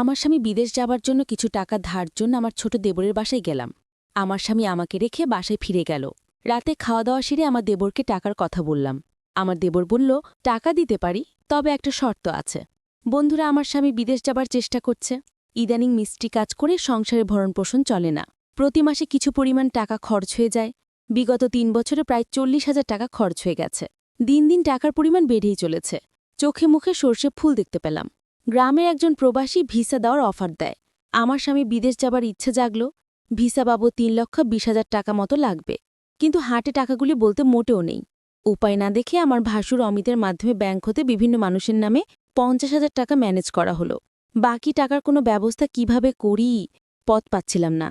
আমার স্বামী বিদেশ যাবার জন্য কিছু টাকা ধার জন্য আমার ছোট দেবরের বাসায় গেলাম। আমার স্বামী আমাকে রেখে বাসায় ফিরে গেল। রাতে খাওয়া দাওয়া সেরে আমার দেবরকে টাকার কথা বললাম। আমার দেবর বলল, টাকা দিতে পারি, তবে একটা শর্ত আছে। বন্ধুরা, আমার স্বামী বিদেশ যাবার চেষ্টা করছে। ইদানিং মিষ্টি কাজ করে সংসারে ভরণপোষণ চলে না। প্রতি মাসে কিছু পরিমাণ টাকা খরচ হয়ে যায়। বিগত তিন বছরে প্রায় চল্লিশ হাজার টাকা খরচ হয়ে গেছে। দিন দিন টাকার পরিমাণ বেড়েই চলেছে। চোখে মুখে সর্ষে ফুল দেখতে পেলাম। গ্রামের একজন প্রবাসী ভিসা দেওয়ার অফার দেয়। আমার স্বামী বিদেশ যাবার ইচ্ছে জাগল। ভিসা বাবদ তিন লক্ষ বিশ হাজার টাকা মতো লাগবে। কিন্তু হাটে টাকাগুলি বলতে মোটেও নেই। উপায় না দেখে আমার ভাসুর অমিতের মাধ্যমে ব্যাংক হতে বিভিন্ন মানুষের নামে পঞ্চাশ হাজার টাকা ম্যানেজ করা হলো। বাকি টাকার কোনো ব্যবস্থা কীভাবে করি? পথ পাচ্ছিলাম না।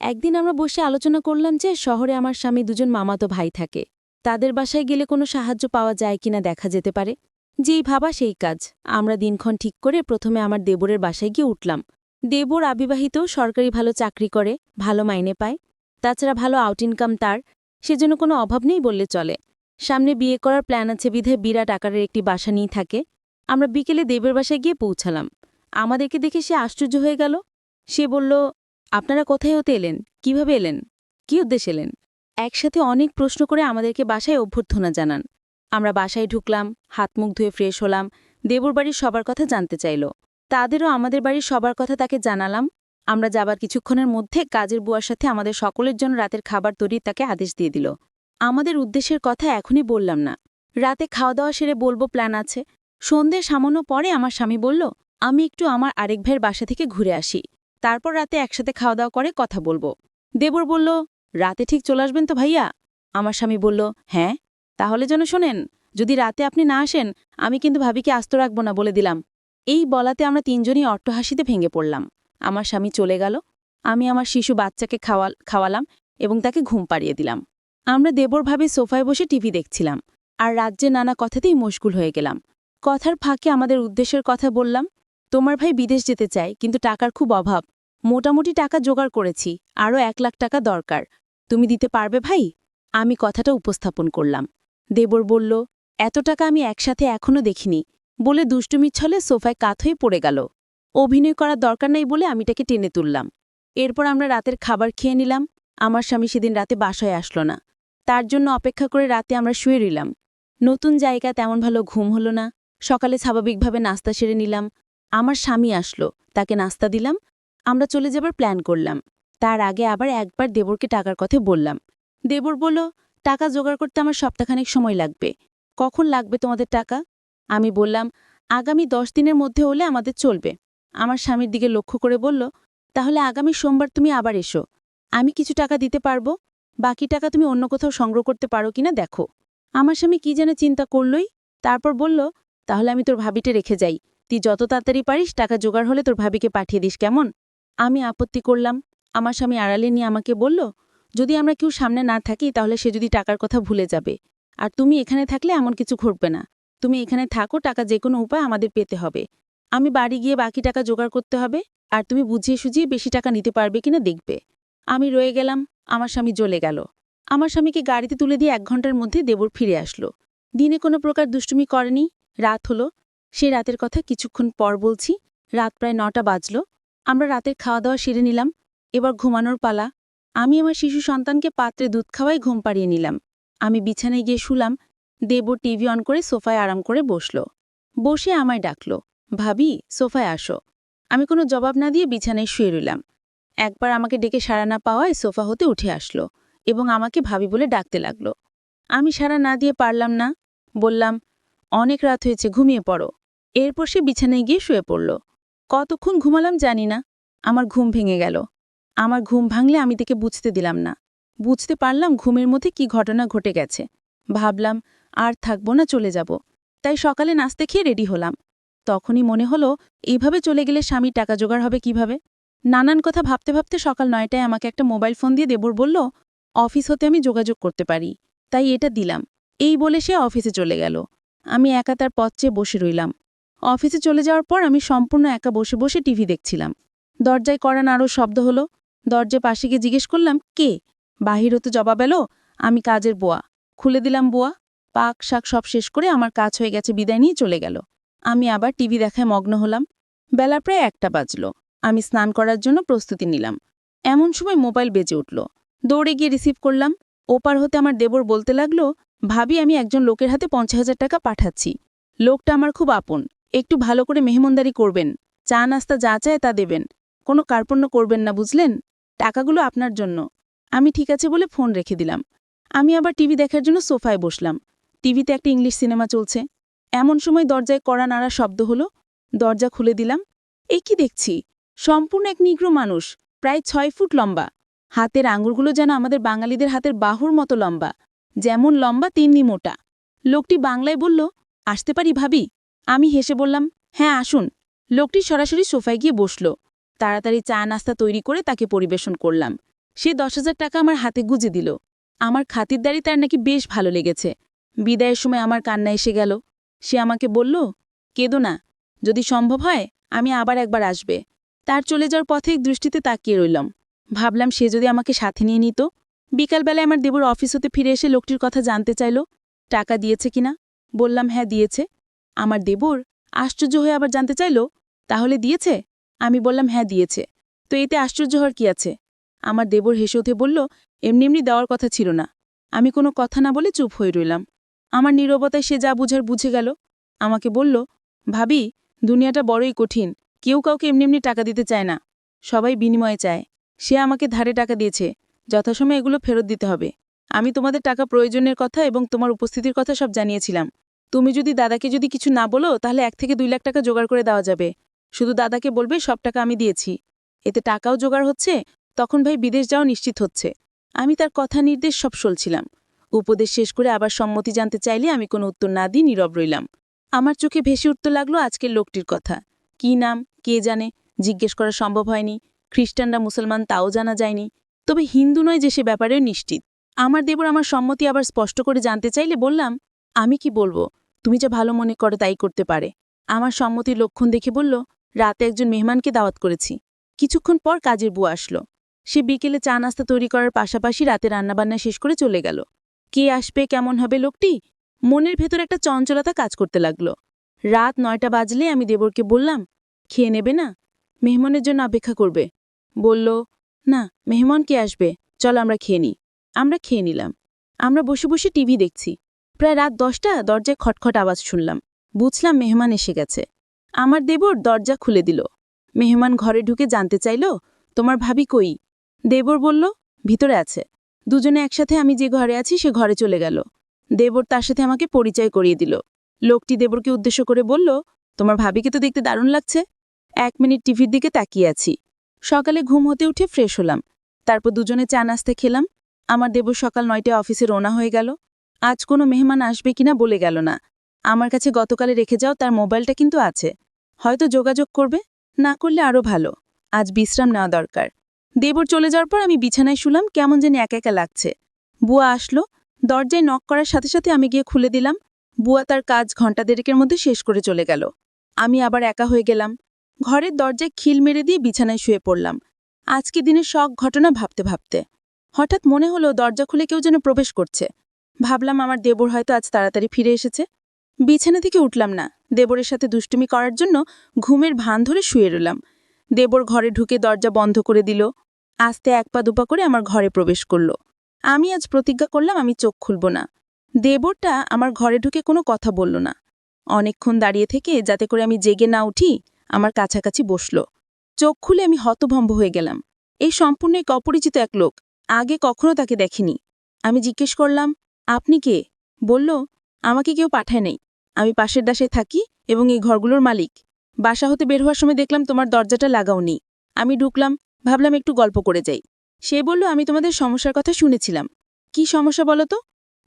একদিন আমরা বসে আলোচনা করলাম যে শহরে আমার স্বামী দুজন মামাতো ভাই থাকে। তাদের বাসায় গেলে কোনো সাহায্য পাওয়া যায় কিনা দেখা যেতে পারে। যেই ভাবা সেই কাজ। আমরা দিনক্ষণ ঠিক করে প্রথমে আমার দেবরের বাসায় গিয়ে উঠলাম। দেবর আবিবাহিত সরকারি ভালো চাকরি করে, ভালো মাইনে পায়। তাছাড়া ভালো আউট ইনকাম তার সেজন্য কোনো অভাব নেই বললে চলে। সামনে বিয়ে করার প্ল্যান আছে বিধে বিরাট আকারের একটি বাসা নিয়ে থাকে। আমরা বিকেলে দেবের বাসায় গিয়ে পৌঁছালাম। আমাদেরকে দেখে সে আশ্চর্য হয়ে গেল। সে বলল, আপনারা কোথায় হতে এলেন? কীভাবে এলেন? কি উদ্দেশ্যে এলেন? একসাথে অনেক প্রশ্ন করে আমাদেরকে বাসায় অভ্যর্থনা জানান। আমরা বাসায় ঢুকলাম, হাত মুখ ধুয়ে ফ্রেশ হলাম, দেবর বাড়ির সবার কথা জানতে চাইল। তাদেরও আমাদের বাড়ির সবার কথা তাকে জানালাম। আমরা যাবার কিছুক্ষণের মধ্যে কাজের বুয়ার সাথে আমাদের সকলের জন্য রাতের খাবার তৈরি তাকে আদেশ দিয়ে দিল। আমাদের উদ্দেশ্যের কথা এখনই বললাম না। রাতে খাওয়া দাওয়া সেরে বলব প্ল্যান আছে। সন্ধে সামান্য পরে আমার স্বামী বলল, আমি একটু আমার আরেক ভাইয়ের বাসা থেকে ঘুরে আসি। তারপর রাতে একসাথে খাওয়া দাওয়া করে কথা বলব। দেবর বলল, রাতে ঠিক চলে আসবেন তো ভাইয়া? আমার স্বামী বলল হ্যাঁ। তাহলে যেন শোনেন, যদি রাতে আপনি না আসেন, আমি কিন্তু ভাবিকে আস্ত রাখব না বলে দিলাম। এই বলাতে আমরা তিনজনই অট্টহাসিতে ভেঙে পড়লাম। আমার স্বামী চলে গেল, আমি আমার শিশু বাচ্চাকে খাওয়াল খাওয়ালাম এবং তাকে ঘুম পাড়িয়ে দিলাম। আমরা দেবরভাবে সোফায় বসে টিভি দেখছিলাম, আর রাজ্যের নানা কথাতেই মশগুল হয়ে গেলাম। কথার ফাঁকে আমাদের উদ্দেশ্যের কথা বললাম, তোমার ভাই বিদেশ যেতে চায়, কিন্তু টাকার খুব অভাব। মোটামুটি টাকা জোগাড় করেছি, আরও এক লাখ টাকা দরকার। তুমি দিতে পারবে ভাই? আমি কথাটা উপস্থাপন করলাম। দেবর বলল, এত টাকা আমি একসাথে এখনও দেখিনি, বলে দুষ্টুমির ছলে সোফায় কাত হয়ে পড়ে গেল। অভিনয় করার দরকার নাই বলে আমি তাকে টেনে তুললাম। এরপর আমরা রাতের খাবার খেয়ে নিলাম। আমার স্বামী সেদিন রাতে বাসায় আসলো না। তার জন্য অপেক্ষা করে রাতে আমরা শুয়ে রইলাম। নতুন জায়গা তেমন ভালো ঘুম হলো না। সকালে স্বাভাবিকভাবে নাস্তা সেরে নিলাম। আমার স্বামী আসলো। তাকে নাস্তা দিলাম। আমরা চলে যাবার প্ল্যান করলাম। তার আগে আবার একবার দেবরকে টাকার কথা বললাম। দেবর বলল টাকা জোগাড় করতে আমার সপ্তাহখানেক সময় লাগবে। কখন লাগবে তোমাদের টাকা? আমি বললাম, আগামী দশ দিনের মধ্যে হলে আমাদের চলবে। আমার স্বামীর দিকে লক্ষ্য করে বলল, তাহলে আগামী সোমবার তুমি আবার এসো। আমি কিছু টাকা দিতে পারব? বাকি টাকা তুমি অন্য কোথাও সংগ্রহ করতে পারো কিনা দেখো। আমার স্বামী কি যেন চিন্তা করলই, তারপর বলল, তাহলে আমি তোর ভাবিটা রেখে যাই। তুই যত তাড়াতাড়ি পারিস টাকা জোগাড় হলে তোর ভাবিকে পাঠিয়ে দিস, কেমন? আমি আপত্তি করলাম। আমার স্বামী আড়ালে নিয়ে আমাকে বলল যদি আমরা কেউ সামনে না থাকি, তাহলে সে যদি টাকার কথা ভুলে যাবে। আর তুমি এখানে থাকলে এমন কিছু ঘটবে না। তুমি এখানে থাকো, টাকা যে কোনো উপায় আমাদের পেতে হবে। আমি বাড়ি গিয়ে বাকি টাকা জোগাড় করতে হবে, আর তুমি বুঝিয়ে সুঝিয়ে বেশি টাকা নিতে পারবে কিনা দেখবে। আমি রয়ে গেলাম, আমার স্বামী জ্বলে গেল। আমার স্বামীকে গাড়িতে তুলে দিয়ে এক ঘণ্টার মধ্যে দেবর ফিরে আসলো। দিনে কোনো প্রকার দুষ্টুমি করেনি, রাত হলো। সে রাতের কথা কিছুক্ষণ পর বলছি, রাত প্রায় নটা বাজল। আমরা রাতের খাওয়া দাওয়া সেরে নিলাম, এবার ঘুমানোর পালা। আমি আমার শিশু সন্তানকে পাত্রে দুধ খাওয়াই ঘুম পাড়িয়ে নিলাম। আমি বিছানায় গিয়ে শুলাম, দেব টিভি অন করে সোফায় আরাম করে বসল। বসে আমায় ডাকল, ভাবি, সোফায় আসো। আমি কোনো জবাব না দিয়ে বিছানায় শুয়ে রইলাম। একবার আমাকে ডেকে সাড়া না পাওয়ায় সোফা হতে উঠে আসলো এবং আমাকে ভাবি বলে ডাকতে লাগল। আমি সাড়া না দিয়ে পারলাম না। বললাম, অনেক রাত হয়েছে, ঘুমিয়ে পড়ো। এরপর সে বিছানায় গিয়ে শুয়ে পড়ল। কতক্ষণ ঘুমালাম জানি না। আমার ঘুম ভেঙে গেল। আমার ঘুম ভাঙলে আমি তাকে বুঝতে দিলাম না। বুঝতে পারলাম ঘুমের মধ্যে কি ঘটনা ঘটে গেছে। ভাবলাম, আর থাকব না, চলে যাব। তাই সকালে নাস্তে খেয়ে রেডি হলাম। তখনই মনে হলো এইভাবে চলে গেলে স্বামীর টাকা জোগাড় হবে কীভাবে? নানান কথা ভাবতে ভাবতে সকাল নয়টায় আমাকে একটা মোবাইল ফোন দিয়ে দেবর বলল, অফিস হতে আমি যোগাযোগ করতে পারি। তাই এটা দিলাম। এই বলে সে অফিসে চলে গেল। আমি একা তার পথ চেয়ে বসে রইলাম। অফিসে চলে যাওয়ার পর আমি সম্পূর্ণ একা বসে বসে টিভি দেখছিলাম। দরজায় করান আরও শব্দ হলো দরজায় পাশে গিয়ে জিজ্ঞেস করলাম, কে? বাহির হতে জবাব এলো, আমি কাজের বোয়া। খুলে দিলাম বোয়া। পাক শাক সব শেষ করে আমার কাজ হয়ে গেছে, বিদায় নিয়ে চলে গেল। আমি আবার টিভি দেখায় মগ্ন হলাম। বেলা প্রায় একটা বাজল। আমি স্নান করার জন্য প্রস্তুতি নিলাম। এমন সময় মোবাইল বেজে উঠল। দৌড়ে গিয়ে রিসিভ করলাম, ওপার হতে আমার দেবর বলতে লাগল, ভাবি, আমি একজন লোকের হাতে পঞ্চাশ হাজার টাকা পাঠাচ্ছি। লোকটা আমার খুব আপন। একটু ভালো করে মেহমনদারি করবেন। চা নাস্তা যা চায় তা দেবেন। কোনো কার্পণ্য করবেন না, বুঝলেন? টাকাগুলো আপনার জন্য। আমি ঠিক আছে বলে ফোন রেখে দিলাম। আমি আবার টিভি দেখার জন্য সোফায় বসলাম। টিভিতে একটা ইংলিশ সিনেমা চলছে। এমন সময় দরজায় কড়া নাড়া শব্দ হলো। দরজা খুলে দিলাম। এ কি দেখছি? সম্পূর্ণ এক নিগ্র মানুষ, প্রায় ছয় ফুট লম্বা। হাতের আঙুলগুলো যেন আমাদের বাঙালিদের হাতের বাহুর মতো লম্বা। যেমন লম্বা, তেমনি মোটা। লোকটি বাংলায় বলল, আসতে পারি ভাবি? আমি হেসে বললাম হ্যাঁ আসুন। লোকটি সরাসরি সোফায় গিয়ে বসল। তাড়াতাড়ি চা নাস্তা তৈরি করে তাকে পরিবেশন করলাম। সে দশ হাজার টাকা আমার হাতে গুজে দিল। আমার খাতিরদারি তার নাকি বেশ ভালো লেগেছে। বিদায়ের সময় আমার কান্না এসে গেল। সে আমাকে বলল, কেদো না, যদি সম্ভব হয়, আমি আবার একবার আসবে। তার চলে যাওয়ার পথে দৃষ্টিতে তাকিয়ে রইলাম। ভাবলাম সে যদি আমাকে সাথে নিয়ে নিত। বিকালবেলায় আমার দেবর অফিস হতে ফিরে এসে লোকটির কথা জানতে চাইল, টাকা দিয়েছে কিনা বললাম হ্যাঁ দিয়েছে। আমার দেবর আশ্চর্য হয়ে আবার জানতে চাইল, তাহলে দিয়েছে? আমি বললাম হ্যাঁ দিয়েছে। তো এতে আশ্চর্য হওয়ার কি আছে? আমার দেবর হেসে উঠে বলল, এমনি এমনি দেওয়ার কথা ছিল না। আমি কোনো কথা না বলে চুপ হয়ে রইলাম। আমার নীরবতায় সে যা বুঝার বুঝে গেল। আমাকে বলল, ভাবি, দুনিয়াটা বড়ই কঠিন। কেউ কাউকে এমনি এমনি টাকা দিতে চায় না। সবাই বিনিময়ে চায়। সে আমাকে ধারে টাকা দিয়েছে। যথাসময়ে এগুলো ফেরত দিতে হবে। আমি তোমাদের টাকা প্রয়োজনের কথা এবং তোমার উপস্থিতির কথা সব জানিয়েছিলাম। তুমি যদি দাদাকে যদি কিছু না বলো, তাহলে এক থেকে দুই লাখ টাকা জোগাড় করে দেওয়া যাবে। শুধু দাদাকে বলবে, সব টাকা আমি দিয়েছি। এতে টাকাও জোগাড় হচ্ছে, তখন ভাই বিদেশ যাওয়া নিশ্চিত হচ্ছে। আমি তার কথা নির্দেশ সব শুনছিলাম উপদেশ শেষ করে আবার সম্মতি জানতে চাইলে আমি কোনো উত্তর না দিয়ে নীরব রইলাম। আমার চোখে ভেসে উঠতে লাগল আজকের লোকটির কথা। কি নাম, কে জানে, জিজ্ঞেস করা সম্ভব হয়নি। খ্রিস্টানরা মুসলমান তাও জানা যায়নি। তবে হিন্দু নয় যে সে ব্যাপারেও নিশ্চিত। আমার দেবর আমার সম্মতি আবার স্পষ্ট করে জানতে চাইলে বললাম, আমি কি বলব? তুমি যা ভালো মনে করো তাই করতে পারে। আমার সম্মতির লক্ষণ দেখে বলল রাতে একজন মেহমানকে দাওয়াত করেছি। কিছুক্ষণ পর কাজের বুয়া আসলো। সে বিকেলে চা নাস্তা তৈরি করার পাশাপাশি রাতে রান্নাবান্না শেষ করে চলে গেল। কে আসবে, কেমন হবে লোকটি? মনের ভেতর একটা চঞ্চলতা কাজ করতে লাগল। রাত নয়টা বাজলে আমি দেবরকে বললাম, খেয়ে নেবে না? মেহমানের জন্য অপেক্ষা করবে। বলল, না, মেহমান কে আসবে? চল আমরা খেয়ে নিই। আমরা খেয়ে নিলাম। আমরা বসে বসে টিভি দেখছি। প্রায় রাত দশটা, দরজায় খটখট আওয়াজ শুনলাম। বুঝলাম মেহমান এসে গেছে। আমার দেবর দরজা খুলে দিল। মেহমান ঘরে ঢুকে জানতে চাইল, তোমার ভাবি কই? দেবর বলল, ভিতরে আছে। দুজনে একসাথে আমি যে ঘরে আছি, সে ঘরে চলে গেল। দেবর তার সাথে আমাকে পরিচয় করিয়ে দিল। লোকটি দেবরকে উদ্দেশ্য করে বলল, তোমার ভাবিকে তো দেখতে দারুণ লাগছে। এক মিনিট টিভির দিকে তাকিয়ে আছি। সকালে ঘুম হতে উঠে ফ্রেশ হলাম। তারপর দুজনে চা নাস্তে খেলাম। আমার দেবর সকাল নয়টায় অফিসে রওনা হয়ে গেল। আজ কোনো মেহমান আসবে কিনা বলে গেল না। আমার কাছে গতকালে রেখে যাও, তার মোবাইলটা কিন্তু আছে। হয়তো যোগাযোগ করবে, না করলে আরও ভালো। আজ বিশ্রাম নেওয়া দরকার। দেবর চলে যাওয়ার পর আমি বিছানায় শুলাম, কেমন যেন একা একা লাগছে। বুয়া আসলো। দরজায় নক করার সাথে সাথে আমি গিয়ে খুলে দিলাম। বুয়া তার কাজ ঘণ্টা দেড়েকের মধ্যে শেষ করে চলে গেল। আমি আবার একা হয়ে গেলাম। ঘরের দরজায় খিল মেরে দিয়ে বিছানায় শুয়ে পড়লাম। আজকে দিনের শখ ঘটনা ভাবতে ভাবতে। হঠাৎ মনে হলো দরজা খুলে কেউ যেন প্রবেশ করছে। ভাবলাম আমার দেবর হয়তো আজ তাড়াতাড়ি ফিরে এসেছে। বিছানা থেকে উঠলাম না। দেবরের সাথে দুষ্টুমি করার জন্য ঘুমের ভান ধরে শুয়ে রইলাম। দেবর ঘরে ঢুকে দরজা বন্ধ করে দিল। আস্তে এক পা দুপা করে আমার ঘরে প্রবেশ করল। আমি আজ প্রতিজ্ঞা করলাম আমি চোখ খুলব না। দেবরটা আমার ঘরে ঢুকে কোনো কথা বলল না। অনেকক্ষণ দাঁড়িয়ে থেকে যাতে করে আমি জেগে না উঠি, আমার কাছাকাছি বসল। চোখ খুলে আমি হতভম্ব হয়ে গেলাম। এই সম্পূর্ণ এক অপরিচিত এক লোক, আগে কখনো তাকে দেখিনি। আমি জিজ্ঞেস করলাম, আপনি কে? বলল, আমাকে কেউ পাঠায় নেই। আমি পাশের দাসে থাকি এবং এই ঘরগুলোর মালিক। বাসা হতে বের হওয়ার সময় দেখলাম তোমার দরজাটা লাগাওনি। আমি ঢুকলাম, ভাবলাম একটু গল্প করে যাই। সে বলল, আমি তোমাদের সমস্যার কথা শুনেছিলাম। কি সমস্যা বলো তো?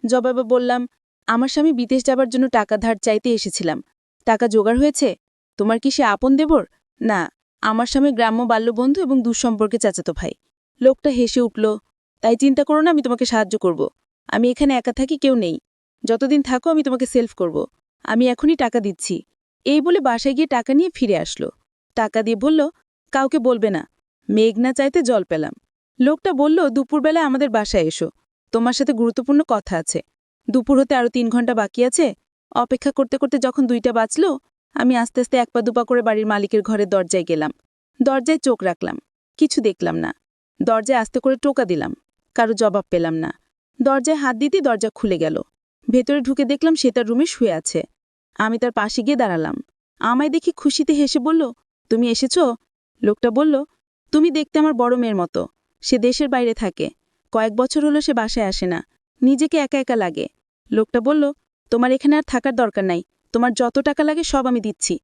জবাবে বললাম, আমার স্বামী বিদেশ যাবার জন্য টাকা ধার চাইতে এসেছিলাম। টাকা জোগাড় হয়েছে? তোমার কি সে আপন দেবর? না, আমার স্বামী গ্রাম্য বাল্যবন্ধু এবং দুঃসম্পর্কে চাচাতো ভাই। লোকটা হেসে উঠল, তাই চিন্তা করো না, আমি তোমাকে সাহায্য করব। আমি এখানে একা থাকি, কেউ নেই। যতদিন থাকো, আমি তোমাকে সেলফ করব। আমি এখনই টাকা দিচ্ছি। এই বলে বাসায় গিয়ে টাকা নিয়ে ফিরে আসলো। টাকা দিয়ে বলল, কাউকে বলবে না। মেঘ না চাইতে জল পেলাম। লোকটা বলল, দুপুরবেলা আমাদের বাসায় এসো। তোমার সাথে গুরুত্বপূর্ণ কথা আছে। দুপুর হতে আরও তিন ঘণ্টা বাকি আছে। অপেক্ষা করতে করতে যখন দুইটা বাঁচল আমি আস্তে আস্তে এক পা দুপা করে বাড়ির মালিকের ঘরের দরজায় গেলাম। দরজায় চোখ রাখলাম। কিছু দেখলাম না। দরজায় আস্তে করে টোকা দিলাম। কারও জবাব পেলাম না। দরজায় হাত দিতেই দরজা খুলে গেল। ভেতরে ঢুকে দেখলাম সে তার রুমে শুয়ে আছে। আমি তার পাশে গিয়ে দাঁড়ালাম। আমায় দেখি খুশিতে হেসে বলল, তুমি এসেছ? লোকটা বলল, তুমি দেখতে আমার বড় মেয়ের মতো। সে দেশের বাইরে থাকে। কয়েক বছর হলো সে বাসায় আসে না। নিজেকে একা একা লাগে। লোকটা বলল, তোমার এখানে আর থাকার দরকার নাই। তোমার যত টাকা লাগে সব আমি দিচ্ছি।